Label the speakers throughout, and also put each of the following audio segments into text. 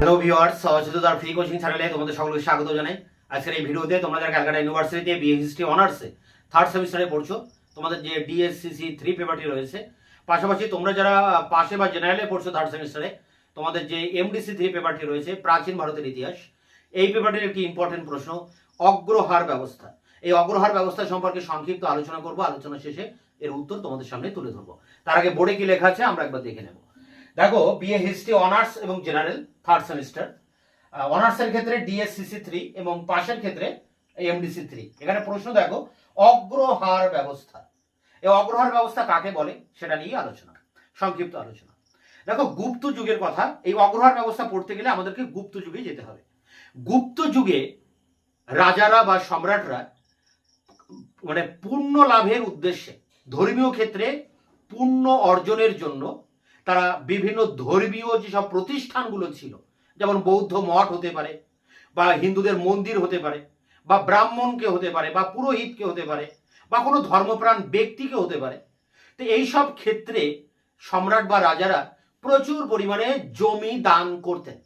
Speaker 1: Hello viewers চতুর্দার free coaching চ্যানেলে তোমাদের সকলকে স্বাগত জানাই। আজকের এই ভিডিওতে তোমরা যারা ক্যালকাটা ইউনিভার্সিটিতে বিএ হিস্ট্রি অনার্সে থার্ড সেমিস্টারে পড়ছো, তোমাদের যে ডিএসসিসি থ্রি পেপারটি রয়েছে, পাশাপাশি তোমরা যারা পাশে বা জেনারেলে পড়ছো থার্ড সেমিস্টারে তোমাদের যে এমডিসি থ্রি পেপারটি রয়েছে, প্রাচীন ভারতের ইতিহাস, এই পেপারটির একটি ইম্পর্টেন্ট প্রশ্ন, অগ্রহার ব্যবস্থা। এই অগ্রহার ব্যবস্থা সম্পর্কে সংক্ষিপ্ত আলোচনা করব, আলোচনা শেষে এর উত্তর তোমাদের সামনে তুলে ধরবো। তার আগে বোর্ডে কি লেখা আছে, আমরা একবার দেখে নেব। দেখো বিএ হিস্ট্রি অনার্স এবং জেনারেল থার্ড সেমিস্টার অনার্সের ক্ষেত্রে ডিএসসিসি থ্রি এবং পাশের ক্ষেত্রে এমডিসি থ্রি এখানে প্রশ্ন দেখো, অগ্রহার ব্যবস্থা। এই অগ্রহার ব্যবস্থা কাকে বলে? সেটা নিয়ে আলোচনা, সংক্ষিপ্ত আলোচনা। দেখো, গুপ্ত যুগের কথা, এই অগ্রহার ব্যবস্থা পড়তে গেলে আমাদেরকে গুপ্ত যুগে যেতে হবে। গুপ্ত যুগে রাজারা বা সম্রাটরা মানে পূর্ণ লাভের উদ্দেশ্যে, ধর্মীয় ক্ষেত্রে পূর্ণ অর্জনের জন্য তারা বিভিন্ন ধর্মীয় যেসব প্রতিষ্ঠানগুলো ছিল, যেমন বৌদ্ধ মঠ হতে পারে, বা হিন্দুদের মন্দির হতে পারে, বা ব্রাহ্মণকে হতে পারে, বা পুরোহিতকে হতে পারে, বা কোনো ধর্মপ্রাণ ব্যক্তিকে হতে পারে, তো এইসব ক্ষেত্রে সম্রাট বা রাজারা প্রচুর পরিমাণে জমি দান করতেন,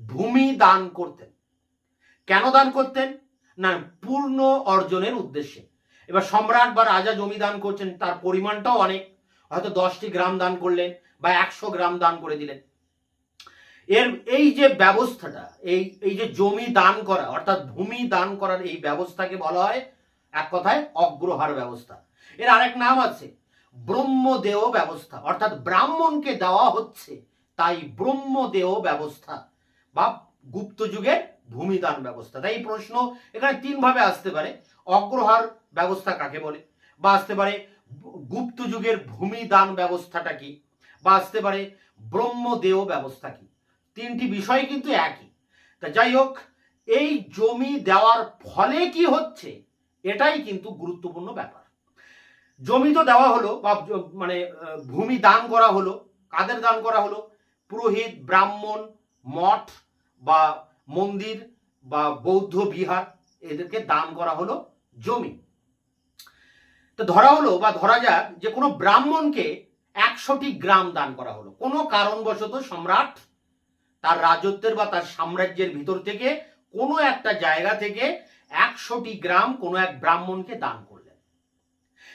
Speaker 1: ভূমি দান করতেন। কেন দান করতেন? না, পূর্ণ অর্জনের উদ্দেশ্যে। এবার সম্রাট বা রাজা জমি দান করছেন, তার পরিমাণটাও অনেক। হয়তো দশটি গ্রাম দান করলেন বা একশো গ্রাম দান করে দিলেন। এর এই যে ব্যবস্থাটা, এই এই যে জমি দান করা, অর্থাৎ ভূমি দান করার এই ব্যবস্থাকে বলা হয় এক কথায় অগ্রহার ব্যবস্থা। এর আরেক নাম আছে ব্রহ্মদেহ ব্যবস্থা। অর্থাৎ ব্রাহ্মণকে দেওয়া হচ্ছে তাই ব্রহ্মদেহ ব্যবস্থা বা গুপ্ত যুগের ভূমিদান ব্যবস্থা। তাই প্রশ্ন এখানে তিন ভাবে আসতে পারে। অগ্রহার ব্যবস্থা কাকে বলে? বা আসতে পারে, গুপ্ত যুগের ভূমিদান ব্যবস্থাটা কি? বা আসতে পারে, ব্রহ্মদেহ ব্যবস্থা কি? তিনটি বিষয় কিন্তু একই। তা যাই হোক, এই জমি দেওয়ার ফলে কি হচ্ছে? এটাই কিন্তু গুরুত্বপূর্ণ ব্যাপার। জমি তো দেওয়া হলো, বা মানে ভূমি দান করা হলো, কাদের দান করা হলো? পুরোহিত, ব্রাহ্মণ, মঠ, বা মন্দির, বা বৌদ্ধ বিহার, এদেরকে দান করা হলো জমি। তো ধরা হলো, বা ধরা যাক, যে কোনো ব্রাহ্মণকে একশোটি গ্রাম দান করা হলো। কোনো কারণবশত সম্রাট তার রাজত্বের বা তার সাম্রাজ্যের ভিতর থেকে কোনো একটা জায়গা থেকে একশোটি গ্রাম কোনো এক ব্রাহ্মণকে দান করলেন।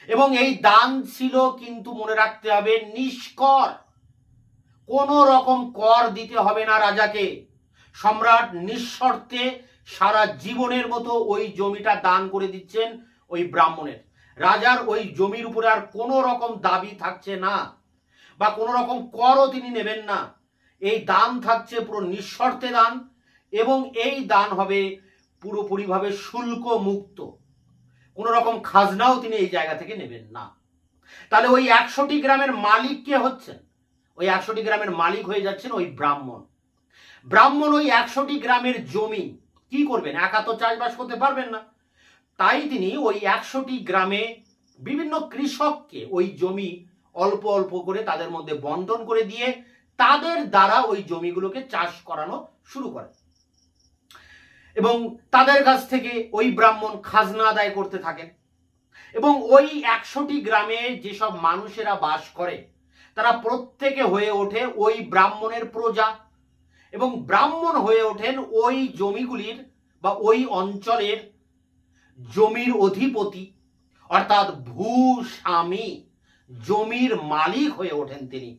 Speaker 1: এবং এই দান ছিল কিন্তু মনে রাখতে হবে নিষ্কর। কোনো রকম কর দিতে হবে না রাজাকে। সম্রাট নিঃশর্তে সারা জীবনের মতো ওই জমিটা দান করে দিচ্ছেন ওই ব্রাহ্মণের। রাজার ওই জমির উপরে আর কোনো রকম দাবি থাকছে না, বা কোনো রকম করও তিনি নেবেন না। এই দান থাকছে পুরো নিঃশর্তে দান, এবং এই দান হবে পুরোপুরিভাবে শুল্ক মুক্ত কোনো রকম খাজনাও তিনি এই জায়গা থেকে নেবেন না। তাহলে ওই একশোটি গ্রামের মালিক কে হচ্ছেন? ওই একশোটি গ্রামের মালিক হয়ে যাচ্ছেন ওই ব্রাহ্মণ। ব্রাহ্মণ ওই একশোটি গ্রামের জমি কি করবেন? একা তো চাষবাস করতে পারবেন না। তাই তিনি ওই একশোটি গ্রামে বিভিন্ন কৃষককে ওই জমি অল্প অল্প করে তাদের মধ্যে বন্টন করে দিয়ে তাদের দ্বারা ওই জমিগুলোকে চাষ করানো শুরু করেন এবং তাদের কাছ থেকে ওই ব্রাহ্মণ খাজনা আদায় করতে থাকেন এবং ওই একশোটি গ্রামে যেসব মানুষেরা বাস করে, তারা প্রত্যেকে হয়ে ওঠে ওই ব্রাহ্মণের প্রজা। এবং ব্রাহ্মণ হয়ে ওঠেন ওই জমিগুলির বা ওই অঞ্চলের জমির অধিপতি, অর্থাৎ ভূস্বামী, জমির মালিক হয়ে ওঠেন তিনি।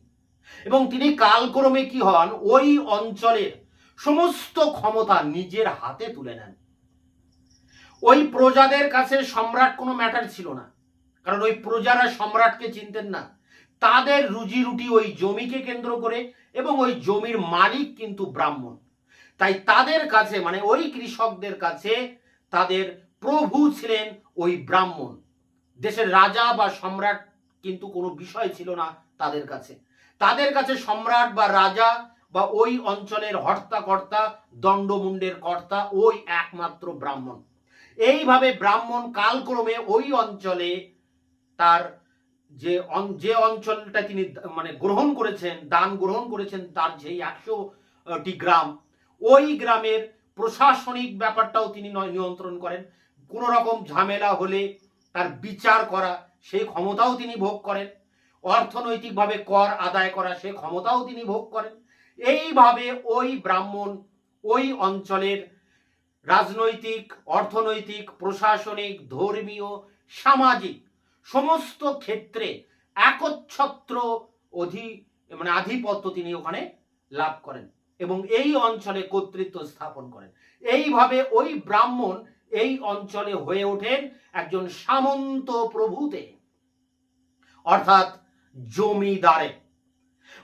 Speaker 1: এবং তিনি কালক্রমে কি হন? ওই অঞ্চলের সমস্ত ক্ষমতা নিজের হাতে তুলে নেন। ওই প্রজাদের কাছে সম্রাট কোনো ম্যাটার ছিল না। কারণ ওই প্রজারা সম্রাটকে চিনতেন না। তাদের রুজি রুটি ওই জমিকে কেন্দ্র করে এবং ওই জমির মালিক কিন্তু ব্রাহ্মণ। তাই তাদের কাছে মানে ওই কৃষকদের কাছে তাদের প্রভু ছিলেন ওই ব্রাহ্মণ। দেশের রাজা বা সম্রাট কিন্তু কোনো বিষয় ছিল না তাদের কাছে। তাদের কাছে সম্রাট বা রাজা বা ওই অঞ্চলের হর্তাকর্তা, দণ্ডমুণ্ডের কর্তা ওই একমাত্র ব্রাহ্মণ। এইভাবে ব্রাহ্মণ কালক্রমে ওই অঞ্চলে তার যে যে অঞ্চলটা তিনি মানে গ্রহণ করেছেন, দান গ্রহণ করেছেন, তার যেই একশোটি গ্রাম, ওই গ্রামের প্রশাসনিক ব্যাপারটাও তিনি নয়- নিয়ন্ত্রণ করেন। কোনো রকম ঝামেলা হলে তার বিচার করা সেই ক্ষমতাও তিনি ভোগ করেন। অর্থনৈতিকভাবে কর আদায় করা, সে ক্ষমতাও তিনি ভোগ করেন। এইভাবে ওই ব্রাহ্মণ, ওই অঞ্চলের রাজনৈতিক, অর্থনৈতিক, প্রশাসনিক, ধর্মীয়, সামাজিক সমস্ত ক্ষেত্রে একচ্ছত্র অধি মানে আধিপত্য তিনি ওখানে লাভ করেন এবং এই অঞ্চলে কর্তৃত্ব স্থাপন করেন। এইভাবে ওই ব্রাহ্মণ এই অঞ্চলে হয়ে ওঠেন একজন সামন্ত প্রভুতে। অর্থাৎ জমিদারে।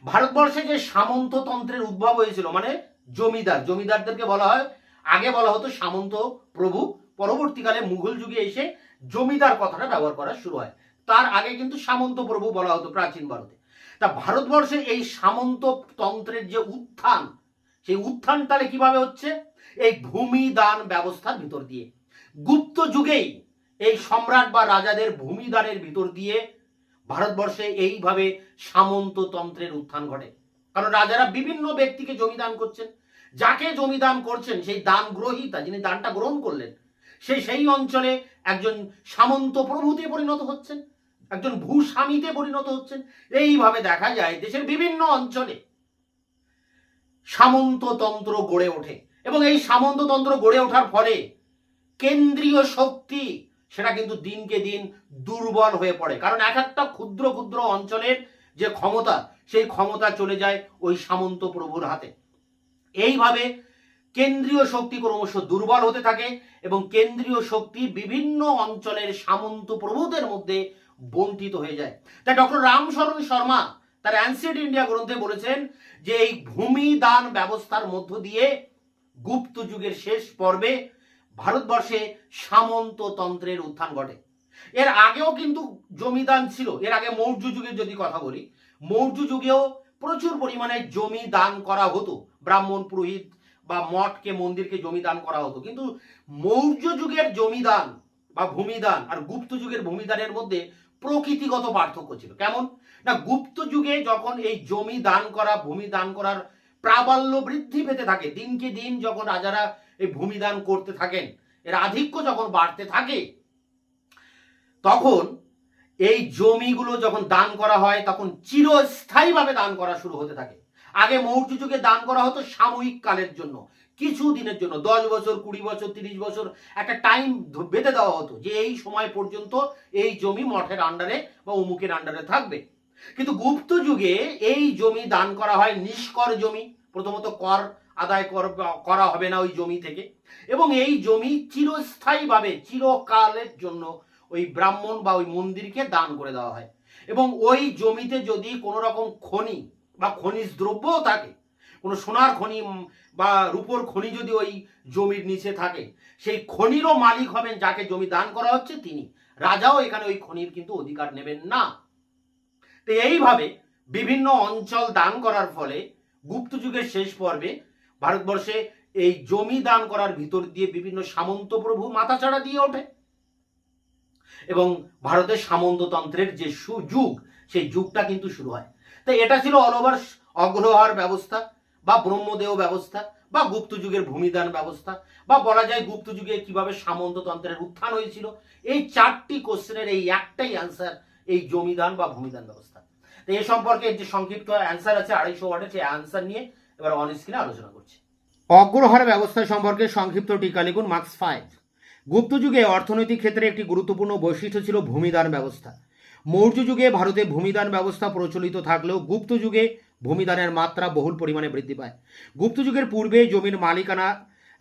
Speaker 1: ভারতবর্ষে যে সামন্ততন্ত্রের উদ্ভব হয়েছিল মানে জমিদার, জমিদারদেরকে বলা হয়, আগে বলা হতো সামন্ত প্রভু, পরবর্তীকালে মুঘল যুগে এসে জমিদার কথাটা ব্যবহার করা শুরু হয়। তার আগে কিন্তু সামন্ত প্রভু বলা হতো প্রাচীন ভারতে। তা ভারতবর্ষে এই সামন্ত তন্ত্রের যে উত্থান, সেই উত্থান তাহলে কীভাবে হচ্ছে? এই ভূমি দান ব্যবস্থার ভিতর দিয়ে। গুপ্ত যুগেই এই সম্রাট বা রাজাদের ভূমিদানের ভিতর দিয়ে ভারতবর্ষে এইভাবে সামন্ততন্ত্রের উত্থান ঘটে। কারণ রাজারা বিভিন্ন ব্যক্তিকে জমিদান করছেন। যাকে জমিদান করছেন, সেই দান গ্রহীতা যিনি দানটা গ্রহণ করলেন, সে সেই অঞ্চলে একজন সামন্ত প্রভূতে পরিণত হচ্ছেন, একজন ভূস্বামীতে পরিণত হচ্ছেন। এইভাবে দেখা যায় দেশের বিভিন্ন অঞ্চলে সামন্ততন্ত্র গড়ে ওঠে। এবং এই সামন্ততন্ত্র গড়ে ওঠার ফলে কেন্দ্রীয় শক্তি সেটা কিন্তু দিনকে দিন দুর্বল হয়ে পড়ে। কারণ এক একটা ক্ষুদ্র ক্ষুদ্র অঞ্চলের যে ক্ষমতা, সেই ক্ষমতা চলে যায় ওই সামন্ত প্রভুর হাতে। এইভাবে কেন্দ্রীয় শক্তি ক্রমশ দুর্বল হতে থাকে এবং কেন্দ্রীয় শক্তি বিভিন্ন অঞ্চলের সামন্ত প্রভুদের মধ্যে বন্টিত হয়ে যায়। তাই ডক্টর রামশরণ শর্মা তার অ্যান্সিয়েন্ট ইন্ডিয়া গ্রন্থে বলেছেন যে এই ভূমি দান ব্যবস্থার মধ্য দিয়ে গুপ্ত যুগের শেষ পর্বে ভারতবর্ষে সামন্ততন্ত্রের উত্থান ঘটে। এর আগেও কিন্তু জমিদান ছিল। এর আগে মৌর্য যুগের যদি কথা বলি, মৌর্য যুগেও প্রচুর পরিমাণে জমি দান করা হতো। ব্রাহ্মণ, পুরোহিত বা মঠকে, মন্দিরকে জমি দান করা হতো। কিন্তু মৌর্য যুগের জমিদান বা ভূমিদান আর গুপ্ত যুগের ভূমিদানের মধ্যে প্রকৃতিগত পার্থক্য ছিল। কেমন? না, গুপ্ত যুগে যখন এই জমি দান করা, ভূমি দান করার প্রাবল্য বৃদ্ধি পেতে থাকে। দিনকে দিন যখন রাজারা এই ভূমিদান করতে থাকেন, এর আধিক্য যখন বাড়তে থাকে, তখন এই জমিগুলো যখন দান করা হয়, তখন চিরস্থায়ীভাবে দান করা শুরু হতে থাকে। আগে মৌর্য যুগে দান করা হতো সাময়িক কালের জন্য, কিছু দিনের জন্য, দশ বছর, কুড়ি বছর, তিরিশ বছর, একটা টাইম বেঁধে দেওয়া হতো যে এই সময় পর্যন্ত এই জমি মঠের আন্ডারে বা অমুকের আন্ডারে থাকবে। কিন্তু গুপ্ত যুগে এই জমি দান করা হয় নিষ্কর জমি। প্রথমত কর আদায় কর- হবে না ওই জমি থেকে। এবং এই জমি চিরস্থায়ীভাবে, চিরকালের জন্য ওই ব্রাহ্মণ বা ওই মন্দিরকে দান করে দেওয়া হয়। এবং ওই জমিতে যদি কোনো রকম খনি বা খনিজ দ্রব্যও থাকে, কোনো সোনার খনি বা রূপোর খনি যদি ওই জমির নিচে থাকে, সেই খনিরও মালিক হবেন যাকে জমি দান করা হচ্ছে তিনি। রাজাও এখানে ওই খনির কিন্তু অধিকার নেবেন না। তো এইভাবে বিভিন্ন অঞ্চল দান করার ফলে গুপ্ত যুগের শেষ পর্বে ভারতবর্ষে এই জমি দান করার ভিতর দিয়ে বিভিন্ন সামন্ত প্রভু মাথাচাড়া দিয়ে ওঠে। এবং ভারতের সামন্ততন্ত্রের যে সুযুগ, সেই যুগটা কিন্তু শুরু হয়। তাই এটা ছিল অল ওভার অগ্রহার ব্যবস্থা বা ব্রহ্মদেহ ব্যবস্থা বা গুপ্ত যুগের ভূমিদান ব্যবস্থা বা বলা যায় গুপ্ত যুগে কীভাবে সামন্ততন্ত্রের উত্থান হয়েছিল। এই চারটি কোশ্চেনের এই একটাই অ্যান্সার এই জমিদান বা ভূমিদান ব্যবস্থা। তো এ সম্পর্কে যে সংক্ষিপ্ত অ্যান্সার আছে, আড়াইশো ওয়ার্ডের সেই অ্যান্সার নিয়ে এবার অন স্ক্রিনে আলোচনা করছি। অগ্রহার ব্যবস্থা সম্পর্কে সংক্ষিপ্ত টিকা লিখুন মার্কস ফাইভ গুপ্ত যুগে অর্থনৈতিক ক্ষেত্রে একটি গুরুত্বপূর্ণ বৈশিষ্ট্য ছিল ভূমিদান ব্যবস্থা। মৌর্য যুগে ভারতে ভূমিদান ব্যবস্থা প্রচলিত থাকলেও গুপ্ত যুগে ভূমিদানের মাত্রা বহুল পরিমাণে বৃদ্ধি পায়। গুপ্ত যুগের পূর্বে জমির মালিকানা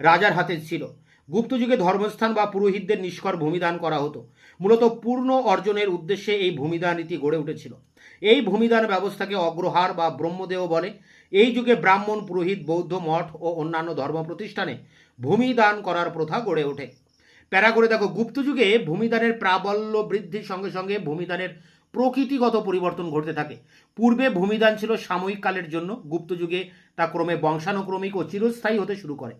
Speaker 1: রাজার হাতে ছিল। গুপ্ত যুগে ধর্মস্থান বা পুরোহিতদের নিষ্কর ভূমিদান করা হতো। মূলত পূর্ণ অর্জনের উদ্দেশ্যে এই ভূমিদান নীতি গড়ে উঠেছিল। এই ভূমিদান ব্যবস্থাকে অগ্রহার বা ব্রহ্মদেহ বলে। এই যুগে ব্রাহ্মণ, পুরোহিত, বৌদ্ধ, মঠ ও অন্যান্য ধর্ম প্রতিষ্ঠানে ভূমিদান করার প্রথা গড়ে ওঠে। প্যারা করে দেখো গুপ্ত যুগে ভূমিদানের প্রাবল্য বৃদ্ধির সঙ্গে সঙ্গে ভূমিদানের প্রকৃতিগত পরিবর্তন ঘটতে থাকে। পূর্বে ভূমিদান ছিল সাময়িক কালের জন্য গুপ্ত যুগে তা ক্রমে বংশানুক্রমিক ও চিরস্থায়ী হতে শুরু করে।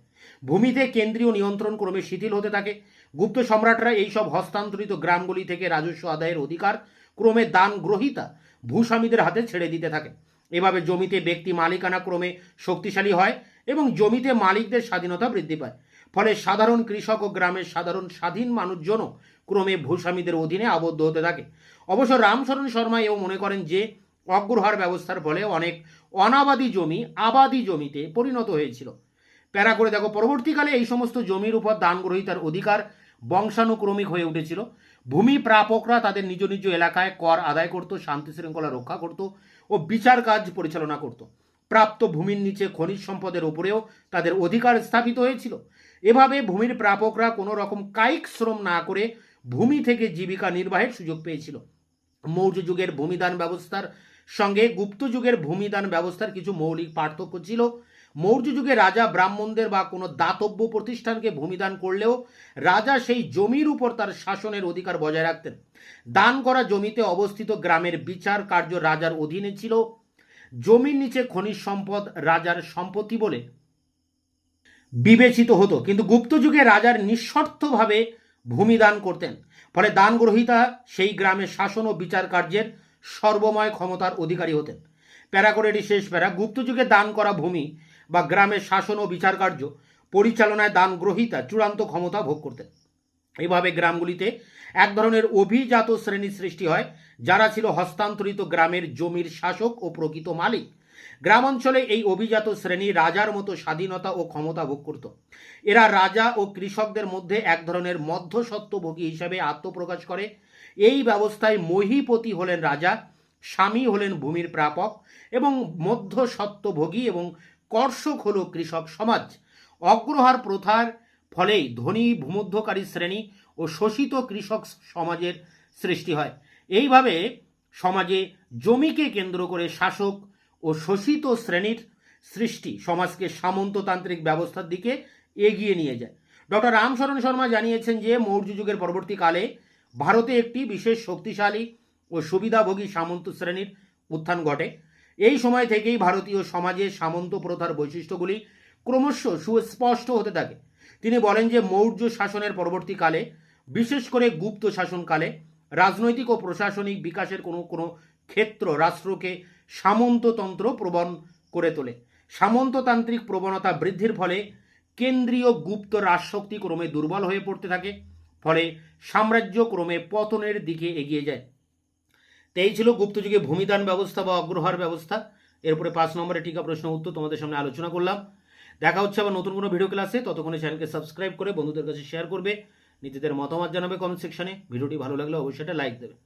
Speaker 1: ভূমিতে কেন্দ্রীয় নিয়ন্ত্রণ ক্রমে শিথিল হতে থাকে। গুপ্ত সম্রাটরা এইসব হস্তান্তরিত গ্রামগুলি থেকে রাজস্ব আদায়ের অধিকার ক্রমে দান গ্রহীতা ভূস্বামীদের হাতে ছেড়ে দিতে থাকে। এভাবে জমিতে ব্যক্তি মালিকানা ক্রমে শক্তিশালী হয় এবং জমিতে মালিকদের স্বাধীনতা বৃদ্ধি পায়। ফলে সাধারণ কৃষক ও গ্রামের সাধারণ স্বাধীন মানুষজনও ক্রমে ভূস্বামীদের অধীনে আবদ্ধ হতে থাকে। অবশ্য রামশরণ শর্মা এও মনে করেন যে,
Speaker 2: অগ্রহার ব্যবস্থার ফলে অনেক অনাবাদী জমি আবাদি জমিতে পরিণত হয়েছিল। প্যারা করে দেখো, পরবর্তীকালে এই সমস্ত জমির উপর দান গ্রহীতার অধিকার বংশানুক্রমিক হয়ে উঠেছিল। ভূমি প্রাপকরা তাদের নিজ নিজ এলাকায় কর আদায় করত, শান্তি শৃঙ্খলা রক্ষা করত ও বিচার কাজ পরিচালনা করত। প্রাপ্ত ভূমির নিচে খনিজ সম্পদের উপরেও তাদের অধিকার স্থাপিত হয়েছিল। এভাবে ভূমির প্রাপকরা কোনো রকম কায়িক শ্রম না করে ভূমি থেকে জীবিকা নির্বাহের সুযোগ পেয়েছিল। মৌর্য যুগের ভূমিদান ব্যবস্থার সঙ্গে গুপ্ত যুগের ভূমিদান ব্যবস্থার কিছু মৌলিক পার্থক্য ছিল। মৌর্য যুগে রাজা ব্রাহ্মণদের বা কোনো দাতব্য প্রতিষ্ঠানকে ভূমিদান করলেও রাজা সেই জমির উপর তার শাসনের অধিকার বজায় রাখতেন। দান করা জমিতে অবস্থিত গ্রামের বিচার কার্য রাজার অধীনে ছিল। জমির নিচে খনিজ সম্পদ রাজার সম্পত্তি বলে বিবেচিত হতো। কিন্তু গুপ্ত যুগে রাজার নিঃশর্তভাবে ভূমিদান করতেন। ফলে দান গ্রহীতা সেই গ্রামের শাসন ও বিচার কার্যের সর্বময় ক্ষমতার অধিকারী হতেন। প্যারা করে এটি শেষ প্যারা গুপ্ত যুগে দান করা ভূমি বা গ্রামের শাসন ও বিচার কার্য পরিচালনায় দান গ্রহীতা চূড়ান্ত ক্ষমতা ভোগ করতেন। এভাবে গ্রামগুলিতে এক ধরনের অভিজাত শ্রেণির সৃষ্টি হয়, যারা ছিল হস্তান্তরিত গ্রামের জমির শাসক ও প্রকৃত মালিক। গ্রামাঞ্চলে এই অভিজাত শ্রেণি রাজার মতো স্বাধীনতা ও ক্ষমতা ভোগ করত। এরা রাজা ও কৃষকদের মধ্যে এক ধরনের মধ্যসত্ত্বভোগী হিসাবে আত্মপ্রকাশ করে। এই ব্যবস্থায় মহিপতি হলেন রাজা, স্বামী হলেন ভূমির প্রাপক এবং মধ্যসত্ত্বভোগী এবং কর্ষক হল কৃষক সমাজ। অগ্রহার প্রথার ফলেই ধনী, ভূমধ্যকারী শ্রেণি ও শোষিত কৃষক সমাজের সৃষ্টি হয়। এইভাবে সমাজে জমিকে কেন্দ্র করে শাসক ও শোষিত শ্রেণির সৃষ্টি সমাজকে সামন্ততান্ত্রিক ব্যবস্থার দিকে এগিয়ে নিয়ে যায়। ডক্টর রামশরণ শর্মা জানিয়েছেন যে, মৌর্য যুগের পরবর্তীকালে ভারতে একটি বিশেষ শক্তিশালী ও সুবিধাভোগী সামন্ত শ্রেণির উত্থান ঘটে। এই সময় থেকেই ভারতীয় সমাজে সামন্ত প্রথার বৈশিষ্ট্যগুলি ক্রমশ সুস্পষ্ট হতে থাকে। তিনি বলেন যে, মৌর্য শাসনের পরবর্তীকালে, বিশেষ করে গুপ্ত শাসনকালে, রাজনৈতিক ও প্রশাসনিক বিকাশের কোনো কোনো ক্ষেত্র রাষ্ট্রকে সামন্ততন্ত্র প্রবণ করে তোলে। সামন্ততান্ত্রিক প্রবণতা বৃদ্ধির ফলে কেন্দ্রীয় গুপ্ত রাজশক্তি ক্রমে দুর্বল হয়ে পড়তে থাকে, ফলে সাম্রাজ্য ক্রমে পতনের দিকে এগিয়ে যায়। এই ছিল গুপ্তযুগে ভূমিদান ব্যবস্থা বা অগ্রহার ব্যবস্থা। এরপরে পাঁচ নম্বরে টিকা প্রশ্ন উত্তর তোমাদের সামনে আলোচনা করলাম। দেখা হচ্ছে আবার নতুন কোনো ভিডিও ক্লাসে। ততক্ষণে চ্যানেলকে সাবস্ক্রাইব করে বন্ধুদের কাছে শেয়ার করবে। নিজেদের মতামত জানাবে কমেন্ট সেকশনে। ভিডিওটি ভালো লাগলে অবশ্যই একটা লাইক দেবে।